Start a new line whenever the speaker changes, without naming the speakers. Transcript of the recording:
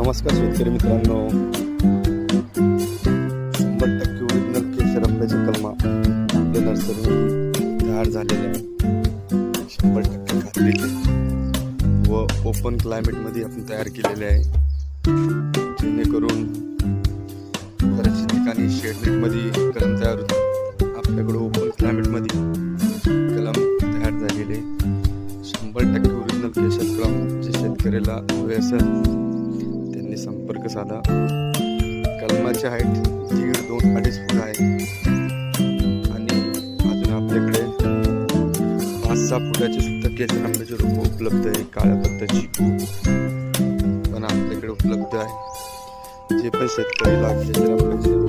नमस्कार शेतकरी मित्रांनो. शंभर टक्के ओरिजिनल केशर आंब्याची कलमा आपल्या नर्सरीमध्ये तयार झालेल्या आहे शंभर टक्के खात्रीचे व ओपन क्लायमेटमध्ये आपण तयार केलेले आहे. जेणेकरून बऱ्याचशा ठिकाणी शेडनेटमध्ये कलम तयार होते आपल्याकडे ओपन क्लायमेटमध्ये कलम तयार झालेले शंभर टक्के ओरिजिनल केशर कलम जे शेतकऱ्याला हवे असेल त्यांनी संपर्क साधा. कलमाची हाईट दीड दोन अडीच फूट आहे. आणि अजून आपल्याकडे पाच सहा फुटाचे सुद्धा केसर आंब्याचे रोप उपलब्ध आहे काळ्या पत्त्याची. पण आपल्याकडे उपलब्ध आहे. जे पण शेतकरी लागले आंब्याचे